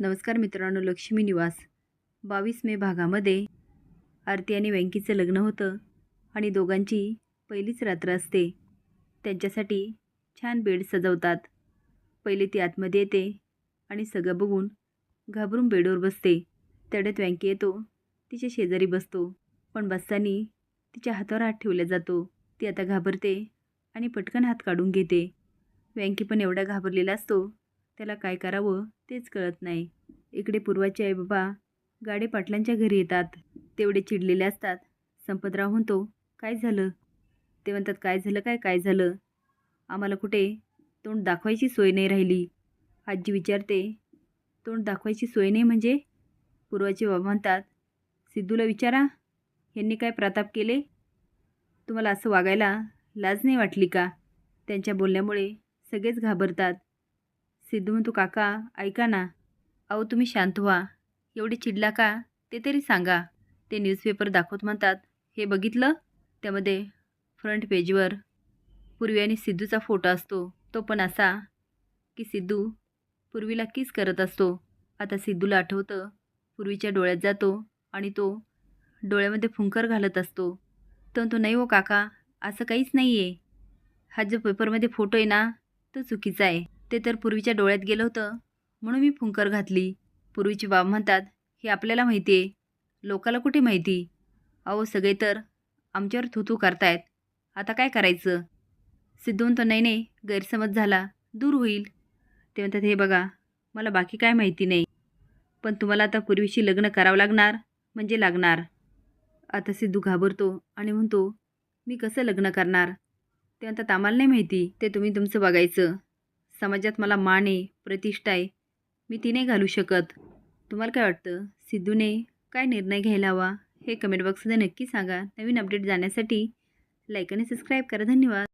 नमस्कार मित्रांनो लक्ष्मी निवास. बावीस मे भागामध्ये आरती आणि व्यंकीचं लग्न होतं आणि दोघांची पहिलीच रात्र असते. त्यांच्यासाठी छान बेड सजवतात. पहिले ती आतमध्ये येते आणि सगळं बघून घाबरून बेडवर बसते. तेवढ्यात व्यंकी येतो तिच्या शेजारी बसतो. पण बसताना तिच्या हातावर हात ठेवला जातो. ती आता घाबरते आणि पटकन हात काढून घेते. व्यंकी पण एवढा घाबरलेला असतो त्याला काय करावं तेच कळत नाही. इकडे पूर्वाचे आई बाबा गाडे पाटलांच्या घरी येतात. तेवढे चिडलेले असतात. संपतराव म्हणतो काय झालं? ते म्हणतात काय झालं काय? काय झालं? आम्हाला कुठे तोंड दाखवायची सोय नाही राहिली. आजी विचारते तोंड दाखवायची सोय नाही म्हणजे? पूर्वाचे बाबा म्हणतात सिद्धूला विचारा. यांनी काय प्रताप केले? तुम्हाला असं वागायला लाज नाही वाटली का? त्यांच्या बोलण्यामुळे सगळेच घाबरतात. सिद्धू म्हणतो काका ऐका ना. अहो तुम्ही शांत व्हा. एवढे चिडला का? ते तरी सांगा. ते न्यूजपेपर दाखवत म्हणतात हे बघितलं? त्यामध्ये फ्रंट पेजवर पूर्वी आणि सिद्धूचा फोटो असतो तो पण असा की सिद्धू पूर्वीला किस करत असतो. आता सिद्धूला आठवतं पूर्वीच्या डोळ्यात जातो आणि तो डोळ्यामध्ये फुंकर घालत असतो. तर तो नाही हो काका असं काहीच नाही आहे हा जो पेपरमध्ये फोटो आहे ना तो चुकीचा आहे. ते तर पूर्वीच्या डोळ्यात गेलं होतं. म्हणून मी फुंकर घातली. पूर्वीची बाब म्हणतात हे आपल्याला माहिती आहे. लोकाला कुठे माहिती? अहो सगळे तर आमच्यावर थुथू करतायत. आता काय करायचं? सिद्धून म्हणतो नाही नाही गैरसमज झाला. दूर होईल. ते म्हणतात हे बघा मला बाकी काय माहिती नाही. पण तुम्हाला आता पूर्वीशी लग्न करावं लागणार म्हणजे लागणार. आता सिद्धू घाबरतो आणि म्हणतो मी कसं लग्न करणार? ते म्हणतात आम्हाला नाही माहिती. ते तुम्ही तुमचं बघायचं. समाजात मला मान आहे प्रतिष्ठा आहे मी ती नाही घालू शकत. तुम्हाला काय वाटतं? सिद्धूने काय निर्णय घ्यायला हवा? हे कमेंट बॉक्समध्ये नक्की सांगा. नवीन अपडेट जाण्यासाठी लाईक आणि सबस्क्राईब करा. धन्यवाद.